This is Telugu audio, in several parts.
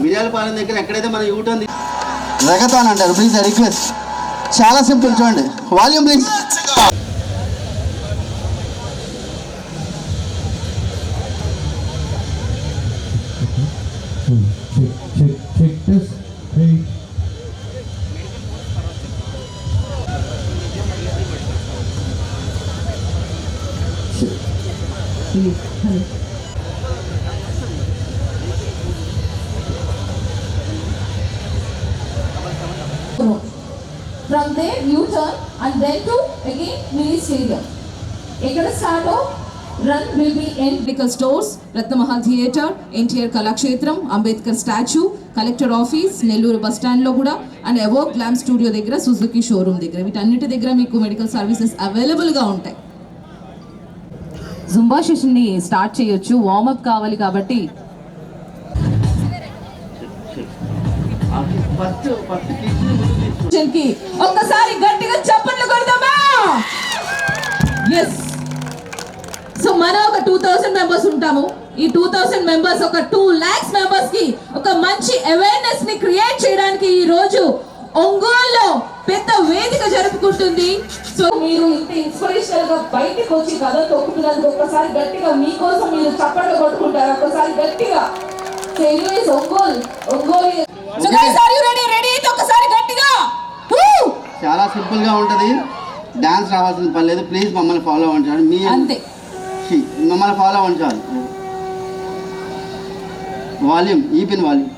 మిరియాల పాలెం దగ్గర ఎక్కడైతే మన యూట్ ఉంది రెగతాన్ అంటారు ప్లీజ్ రిక్వెస్ట్ చాలా సింపుల్ చూడండి వాల్యూమ్ ప్లీజ్ check, stadium. ఎక్కడ start run will be end medical stores Ratnamahal theatre NTR Kalakshetram Ambedkar statue collector office Nellore bus స్టాండ్లో కూడా అండ్ ఎవో గ్లామ్ స్టూడియో దగ్గర సుజుకి షోరూమ్ దగ్గర. వీటన్నిటి దగ్గర మీకు మెడికల్ సర్వీసెస్ అవైలబుల్గా ఉంటాయి. జుంబా సెషన్ని స్టార్ట్ చేయొచ్చు. వార్మప్ కావాలి కాబట్టి. ఒక్కసారి ఎస్ సో మనం ఒక టూ థౌసండ్ మెంబర్స్ ఉంటాము. ఈ టూ థౌసండ్ మెంబర్స్ ఒక టూ లాక్స్ మెంబర్స్కి ఒక మంచి అవేర్నెస్ని క్రియేట్ చేయడానికి ఈ రోజు ఒంగోలులో పెద్ద వేదిక జరుపుకుంటుంది. సో మీరు ఇంత ఇన్స్పిరేషనల్గా బయటకు వచ్చి కథ తొక్కుతున్నందుకు ఒక్కసారి గట్టిగా మీకోసం మీరు చప్పట్లు కొట్టుకుంటారు. ఒక్కసారి గట్టిగా. So anyways, Ongole Ongole ready ready అయితే ఒకసారి గట్టిగా. చాలా సింపుల్గా ఉంటది. డాన్స్ రావాల్సిన పని లేదు. ప్లీజ్ మమ్మల్ని ఫాలో అవ్వండి చాలు మీ అంతే. మమ్మల్ని ఫాలో అవ్వండి చాలు వాల్యూమ్ ఈ pin volume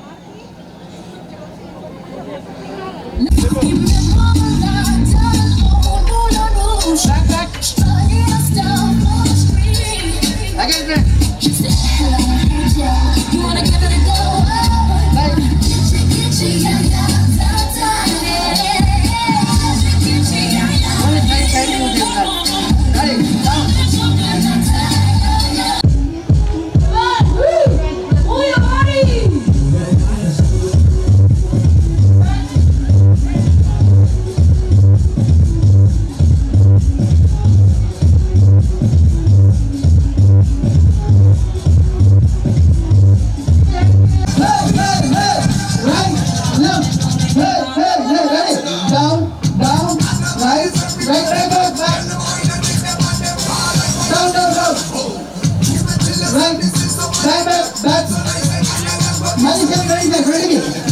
That's. Manage that, manage that, ready?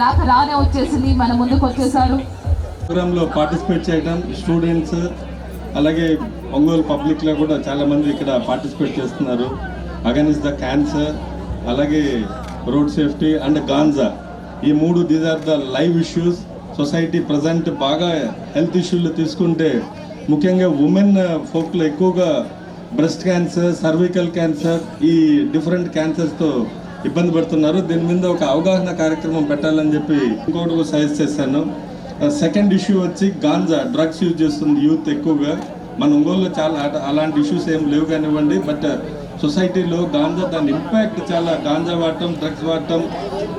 రాక రానే వచ్చేసింది మన ముందుకు వచ్చేసారు. ప్రోగ్రాంలో పార్టిసిపేట్ చేయడం స్టూడెంట్స్ అలాగే ఒంగోలు పబ్లిక్లో కూడా చాలామంది ఇక్కడ పార్టిసిపేట్ చేస్తున్నారు. అగైన్స్ ద క్యాన్సర్ అలాగే రోడ్ సేఫ్టీ అండ్ గాంజా ఈ మూడు these are the live issues society present బాగా హెల్త్ ఇష్యూలు తీసుకుంటే ముఖ్యంగా ఉమెన్ ఫోక్లో uh, ఎక్కువగా బ్రెస్ట్ క్యాన్సర్ సర్వికల్ క్యాన్సర్ ఈ డిఫరెంట్ క్యాన్సర్స్తో ఇబ్బంది పడుతున్నారు. దీని మీద ఒక అవగాహన కార్యక్రమం పెట్టాలని చెప్పి ఇంకోటి సజెస్ట్ చేశాను. సెకండ్ ఇష్యూ వచ్చి గాంజా డ్రగ్స్ యూజ్ చేస్తుంది యూత్ ఎక్కువగా. మన ఒంగోలులో చాలా అట- అలాంటి ఇష్యూస్ ఏం లేవు కానివ్వండి. బట్ సొసైటీలో గాంజా దాని ఇంపాక్ట్ చాలా. గాంజా వాడటం డ్రగ్స్ వాడటం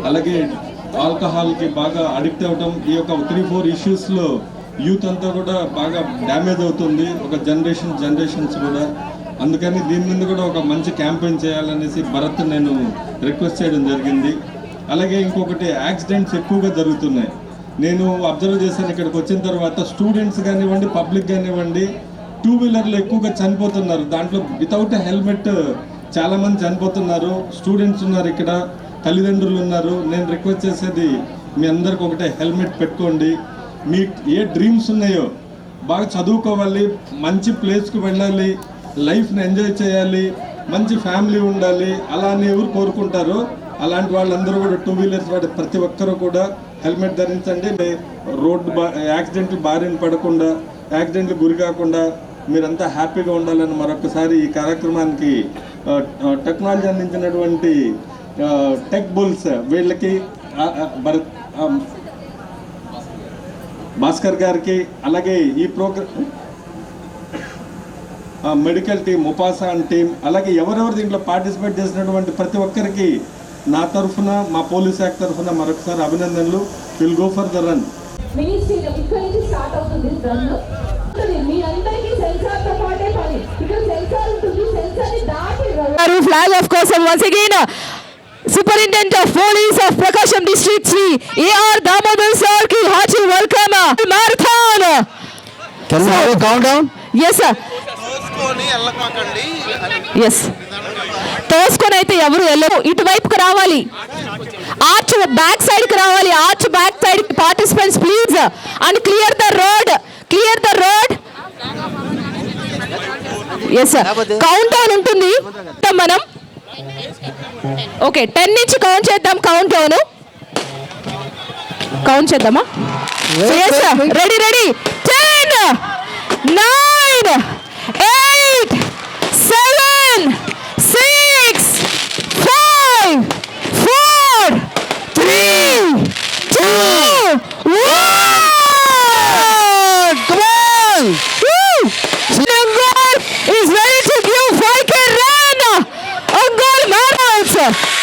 అలాగే ఆల్కహాల్కి బాగా అడిక్ట్ అవ్వటం ఈ యొక్క త్రీ ఫోర్ ఇష్యూస్లో యూత్ అంతా కూడా బాగా డ్యామేజ్ అవుతుంది. ఒక జనరేషన్ జనరేషన్స్ కూడా. అందుకని దీని మీద కూడా ఒక మంచి క్యాంపెయిన్ చేయాలనేసి భరత్ నేను రిక్వెస్ట్ చేయడం జరిగింది. అలాగే ఇంకొకటి యాక్సిడెంట్స్ ఎక్కువగా జరుగుతున్నాయి. నేను అబ్జర్వ్ చేశాను ఇక్కడికి వచ్చిన తర్వాత స్టూడెంట్స్ కానివ్వండి పబ్లిక్ కానివ్వండి టూ వీలర్లు ఎక్కువగా చనిపోతున్నారు. దాంట్లో వితౌట్ హెల్మెట్ చాలామంది చనిపోతున్నారు. స్టూడెంట్స్ ఉన్నారు ఇక్కడ తల్లిదండ్రులు ఉన్నారు. నేను రిక్వెస్ట్ చేసేది మీ అందరికి ఒకటే హెల్మెట్ పెట్టుకోండి. మీ ఏ డ్రీమ్స్ ఉన్నాయో బాగా చదువుకోవాలి మంచి ప్లేస్కి వెళ్ళాలి లైఫ్ని ఎంజాయ్ చేయాలి మంచి ఫ్యామిలీ ఉండాలి అలా అని ఎవరు కోరుకుంటారో అలాంటి వాళ్ళందరూ కూడా టూ వీలర్స్ వాడే ప్రతి ఒక్కరూ కూడా హెల్మెట్ ధరించండి. రోడ్డు బా యాక్సిడెంట్లు బారిన పడకుండా యాక్సిడెంట్లు గురి కాకుండా మీరంతా హ్యాపీగా ఉండాలని మరొకసారి ఈ కార్యక్రమానికి టెక్నాలజీ అందించినటువంటి టెక్ బుల్స్ వీళ్ళకి భరత్ భాస్కర్ గారికి అలాగే ఈ program medical team Upasa and team అలాగే ఎవరెవరు దీంట్లో పార్టిసిపేట్ చేసినటువంటి ప్రతి ఒక్కరికి నా తరఫున మా పోలీస్ శాఖ తరఫున మరొకసారి అభినందనలు. Will go for the run flag off కోసం once again superintendent of police of Prakasam district Shri AR Damodar సార్కి hearty welcome marathon countdown yes sir yes తోసుకొని అయితే ఎవరు వెళ్ళరు. ఇటువైపుకి రావాలి. ఆర్చ్ బ్యాక్ సైడ్కి రావాలి. Arch back side participants please and clear the road clear the road yes sir countdown ఉంటుంది. మనం. ఓకే టెన్ నుంచి కౌంట్ చేద్దాం. కౌంట్ డౌన్ కౌంట్ చేద్దామా ready ready ten nine eight, seven, six, five, four, three, two, one. Come on! Woo! Number is ready to give Viking run. A goal man.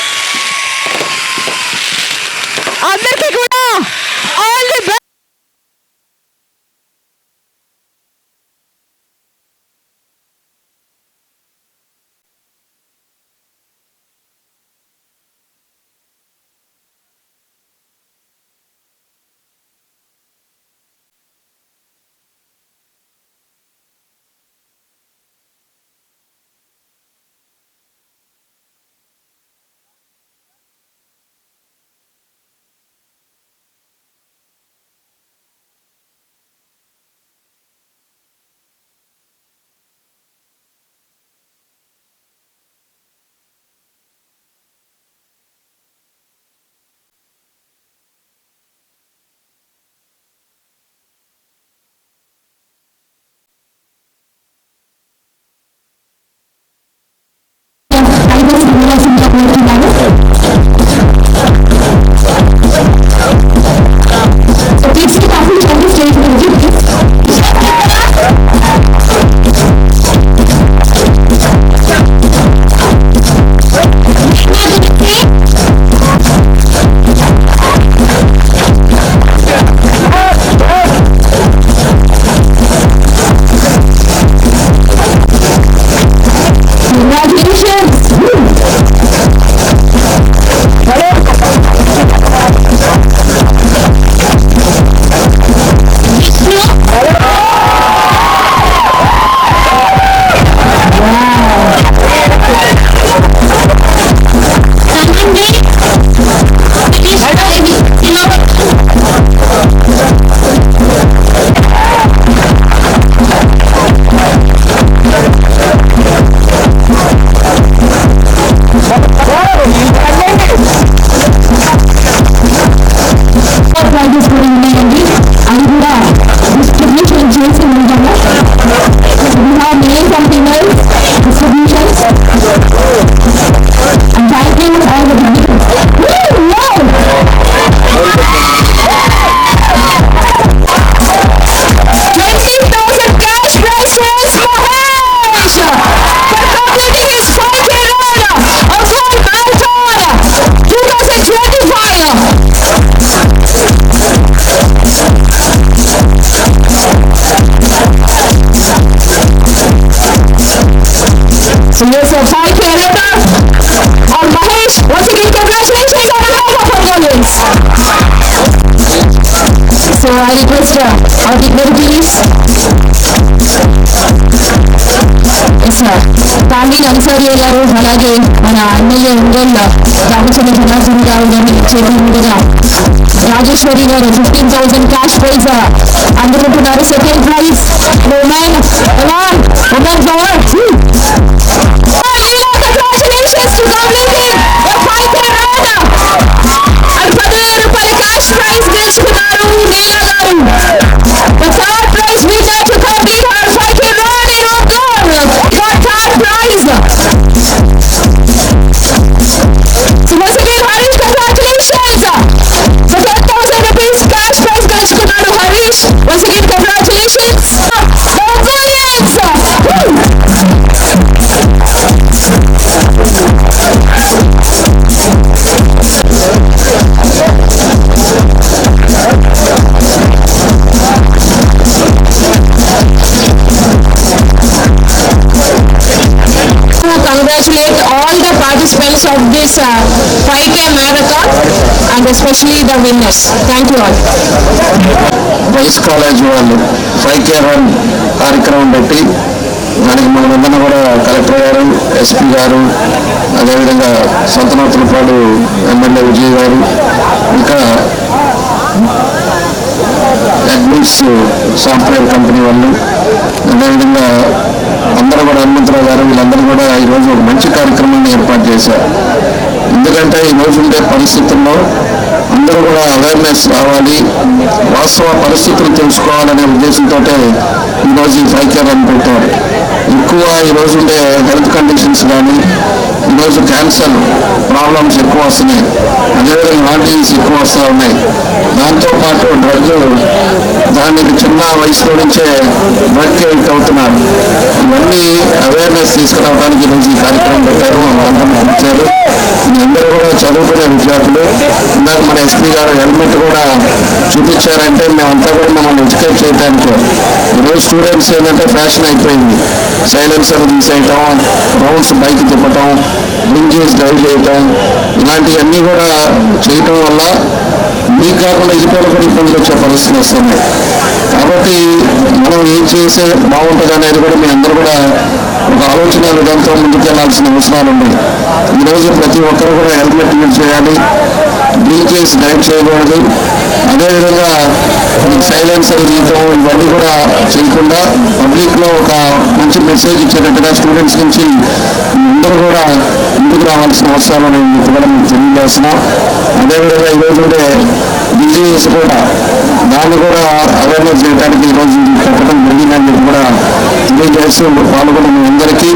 అలాగే మన ఎమ్మెల్యే ఒంగోలు రామచంద్ర జనార్దన్ గారు గారి చేతుల రాజేశ్వరి గారు fifteen thousand cash prize అందుకుంటున్నారు. Second prize women women women power winners thank you all boys vice college వాళ్ళు ఫైవ్ కే వన్ కార్యక్రమం పెట్టి దానికి మనమందరం కూడా కలెక్టర్ గారు ఎస్పీ గారు అదేవిధంగా సంతనోత్తులపాడు ఎమ్మెల్యే విజయ్ గారు ఇంకా అడ్మిన్స్ సాఫ్ట్వేర్ కంపెనీ వాళ్ళు అదేవిధంగా అందరూ కూడా హనుమంతరావు గారు వీళ్ళందరూ కూడా ఈరోజు ఒక మంచి కార్యక్రమాన్ని ఏర్పాటు చేశారు. ఎందుకంటే ఈ రోజు ఉండే పరిస్థితుల్లో అందరూ కూడా అవేర్నెస్ రావాలి. వాస్తవ పరిస్థితులు తెలుసుకోవాలనే ఉద్దేశంతో ఈరోజు ఈ ఫైవ్ కేర్ అని పెట్టారు. ఎక్కువ ఈరోజు ఉండే హెల్త్ కండిషన్స్ కానీ ఈరోజు క్యాన్సర్ ప్రాబ్లమ్స్ ఎక్కువ వస్తున్నాయి. అదేవిధంగా హార్ట్ డిసీజ్ ఎక్కువ వస్తూ ఉన్నాయి. దాంతోపాటు డ్రగ్ దానికి చిన్న వయసులో నుంచే డ్రగ్ ఎడిక్ట్ అవుతున్నారు. ఇవన్నీ అవేర్నెస్ తీసుకురావడానికి ఈరోజు ఈ కార్యక్రమం పెట్టారు. అందరూ పిలిచారు. మీ అందరూ కూడా చదువుకునే విద్యార్థులు. ఇందాక మన ఎస్పీ గారు హెల్మెట్ కూడా చూపించారంటే మేమంతా కూడా మమ్మల్ని ఎడ్యుకేట్ చేయడానికి ఈరోజు స్టూడెంట్స్ ఏంటంటే ఫ్యాషన్ అయిపోయింది. సైలెన్సర్ తీసేయటం రౌండ్స్ బైక్ తిప్పటం బ్రింజెస్ డ్రైవ్ చేయటం ఇలాంటివన్నీ కూడా చేయటం వల్ల మీకు కాకుండా ఇతరులు కూడా ఇబ్బందులు వచ్చే పరిస్థితులు వస్తున్నాయి కాబట్టి మనం ఏం చేస్తే బాగుంటుంది అనేది కూడా మీ అందరూ కూడా ఒక ఆలోచన విధంతో ముందుకెళ్ళాల్సిన అవసరాలు ఉన్నాయి. ఈరోజు ప్రతి ఒక్కరు కూడా హెల్మెట్ యూజ్ చేయాలి. డ్రింక్ చేసి డ్రైవ్ చేయకూడదు అదేవిధంగా సైలెన్సర్ తీయటం ఇవన్నీ కూడా చేయకుండా పబ్లిక్లో ఒక మంచి మెసేజ్ ఇచ్చేటట్టుగా స్టూడెంట్స్ నుంచి అందరూ కూడా ముందుకు రావాల్సిన అవసరాలు నేను కూడా మీకు తెలియజేస్తున్నాం. అదేవిధంగా ఈరోజు ఉండే బిజీఎస్ కూడా దాన్ని కూడా అవేర్నెస్ చేయడానికి ఈరోజు పెట్టడం జరిగిందని చెప్పి కూడా తెలియజేస్తూ పాల్గొన్న మీ అందరికీ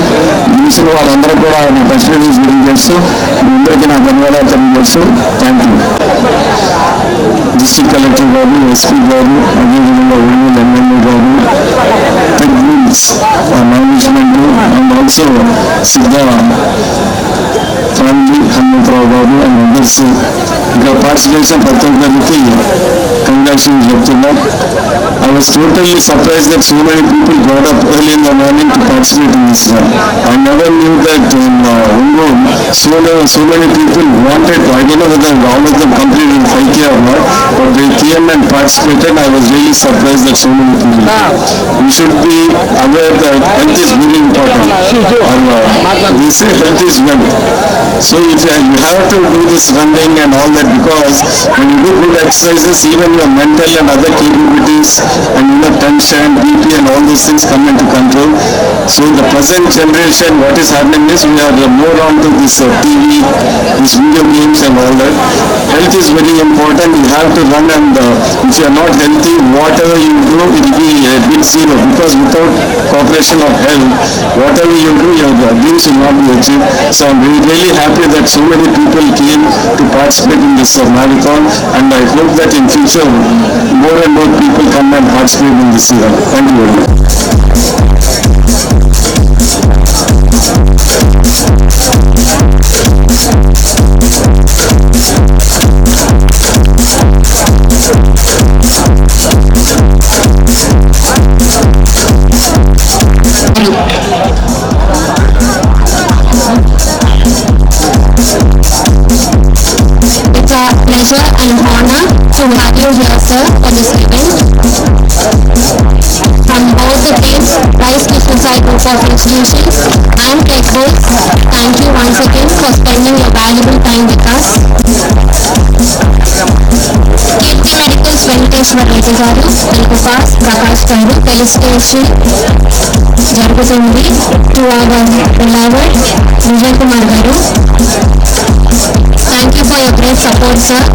తెలిసిన వాళ్ళందరూ కూడా నా ఫెసిలిటీస్ తెలియజేస్తూ మీ అందరికీ నా ధన్యవాదాలు తెలియజేస్తూ. థ్యాంక్ యూ డిస్ట్రిక్ట్ కలెక్టర్ గారు ఎస్పీ గారు అదేవిధంగా ఎమ్మెల్యే గారు techniques management and also Siddha family Hanumantharao గారు అండ్ అదర్స్ ఇక్కడ పార్టిసిపేట్ చేసిన ప్రతి ఒక్కరికి కంగ్రాచులేషన్ చెప్తున్నా I was totally surprised that so many people got up early in the morning to participate in this run. I never knew that in uh, Ungol, so, many- so many people wanted, I don't know whether all of them completed 5K or not, but they came and participated. I was really surprised that so many people came. We should be aware that health is very important. Uh, we say health is wealth. So if you you have to do this running and all that because when you do good exercises, even your mental and other capabilities and you know tension, BP and all these things come into control. So in the present generation, what is happening is we are more on to this uh, TV, these video games and all that. Health is very important. You have to run and uh, if you are not healthy, whatever you do, it will be a big zero because without cooperation of health, whatever you do, your dreams will not be achieved. So I'm really, happy that so many people came to participate in this marathon and I hope that in future more and more people come and participate in this event. Thank you very much. Rice Suicide Group of Institutions and Textbooks, thank you once again for spending your valuable time with us. Keerthi medicals Venkateswara Reddy గారు తెలుగు పాస్ ప్రకాష్ గారు టెలిస్టేషన్ జరుగుతుంది to our beloved Vijay Kumar గారు thank you for your great support sir